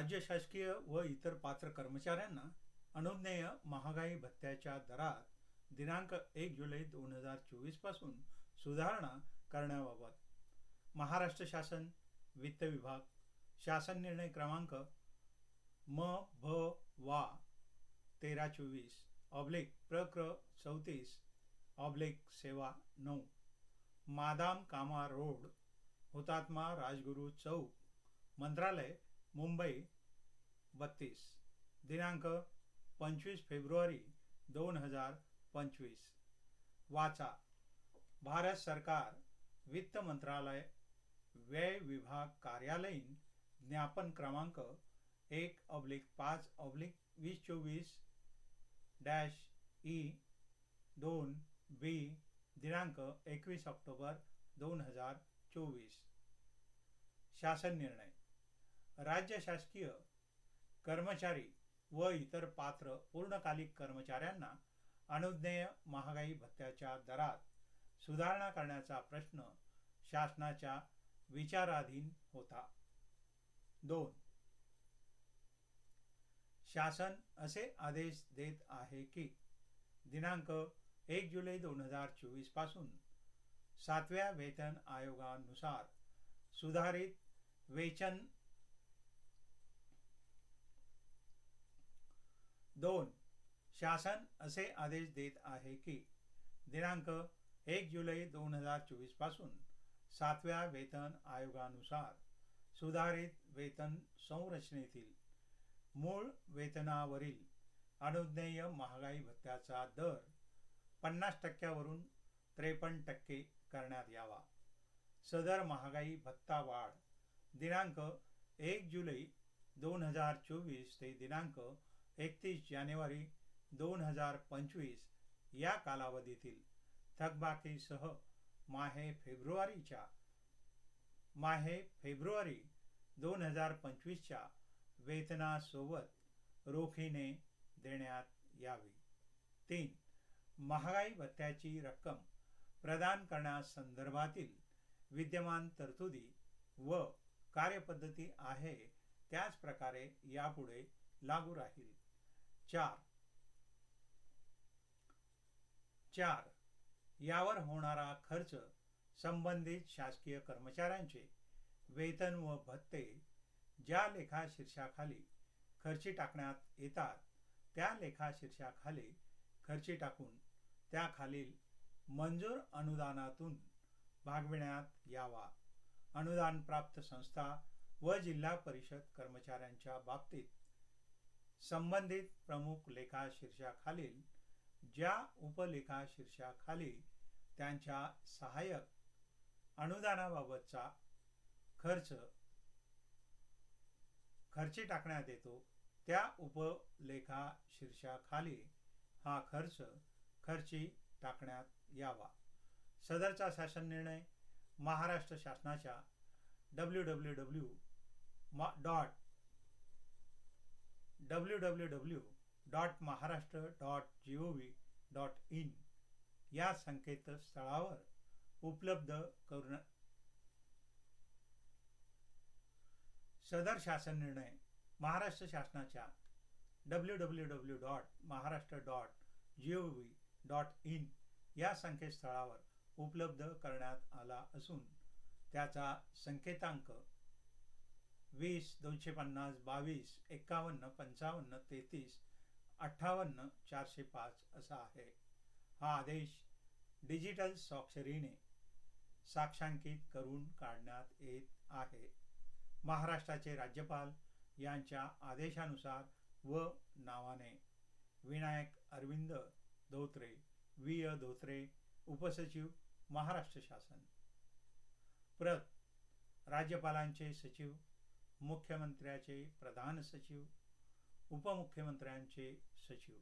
राज्य शासकीय व इतर पात्र कर्मचाऱ्यांना अनुज्ञेय महागाई भत्त्याच्या दरात दिनांक एक जुलै दोन हजार चोवीसपासून सुधारणा करण्याबाबत. महाराष्ट्र शासन वित्त विभाग शासन निर्णय क्रमांक म भ वा तेरा चोवीस ऑब्लिक प्रक्र चौतीस ऑब्लिक सेवा नऊ मादाम कामा रोड हुतात्मा राजगुरू चौक मंत्रालय मुंबई बत्तीस. दिनांक पंचवीस फेब्रुवारी दोन हजार पंचवीस. वाचा. भारत सरकार वित्त मंत्रालय व्यय विभाग कार्यालयीन ज्ञापन क्रमांक एक ऑब्लिक पाच ऑब्लिक वीस चोवीस डॅश ई दोन बी दिनांक एकवीस ऑक्टोबर दोन हजार चोवीस. शासन निर्णय. राज्य शासकीय कर्मचारी व इतर पात्र पूर्णकालिक कर्मचाऱ्यांना अनुज्ञेय महागाई भत्त्याच्या दरात सुधारणा करण्याचा प्रश्न शासनाच्या विचाराधीन होता. दोन. शासन असे आदेश देत आहे की दिनांक एक जुलै दोन हजार चोवीसपासून सातव्या वेतन आयोगानुसार सुधारित वेतन दोन. शासन असे आदेश देत आहे की दिनांक एक जुलै दोन हजार चोवीसपासून सातव्या वेतन आयोगानुसार सुधारित वेतन संरचनेतील मूळ वेतनावरील अनुज्ञेय महागाई भत्त्याचा दर पन्नास टक्क्यावरून त्रेपन्न टक्के करण्यात यावा. सदर महागाई भत्ता वाढ दिनांक एक जुलै दोन हजार चोवीस ते दिनांक एकतीस जानेवारी दोन हजार पंचवीस या कालावधीतील थकबाकीसह माहे फेब्रुवारीच्या माहे फेब्रुवारी दोन हजार पंचवीसच्या वेतनासोबत रोखीने देण्यात यावी. तीन महागाई भत्त्याची रक्कम प्रदान करण्यासंदर्भातील विद्यमान तरतुदी व कार्यपद्धती आहे त्याच प्रकारे यापुढे लागू राहील. चार. चार. यावर होणारा खर्च संबंधित शासकीय कर्मचाऱ्यांचे वेतन व भत्ते ज्या लेखा शीर्षाखाली खर्ची टाकण्यात येतात त्या लेखा शीर्षाखाली खर्ची टाकून त्याखालील मंजूर अनुदानातून भागविण्यात यावा. अनुदान प्राप्त संस्था व जिल्हा परिषद कर्मचाऱ्यांच्या बाबतीत संबंधित प्रमुख लेखा शीर्षाखालील ज्या उपलेखा शीर्षाखाली त्यांच्या सहाय्यक अनुदानाबाबतचा खर्च खर्ची टाकण्यात येतो त्या उपलेखा शीर्षाखाली हा खर्च खर्ची टाकण्यात यावा. सदरचा शासन निर्णय महाराष्ट्र शासनाच्या डब्ल्यू डब्ल्यू डब्ल्यू मा dot W W W dot Maharashtra dot G O V dot in या संकेतस्थळावर उपलब्ध करून सदर शासन निर्णय महाराष्ट्र शासनाच्या W W W dot Maharashtra dot G O V dot in या संकेतस्थळावर उपलब्ध करण्यात आला असून त्याचा संकेतांक वीस दोनशे पन्नास बावीस एक्कावन्न पंचावन्न तेहतीस अठ्ठावन्न चारशे पाच असा आहे. हा आदेश डिजिटल स्वाक्षरीने साक्षांकित करून काढण्यात येत आहे. महाराष्ट्राचे राज्यपाल यांच्या आदेशानुसार व नावाने विनायक अरविंद धोत्रे वी अ धोत्रे उपसचिव महाराष्ट्र शासन. प्रत राज्यपालांचे सचिव मुख्यमंत्र्याचे प्रधान सचिव उपमुख्यमंत्र्यांचे सचिव.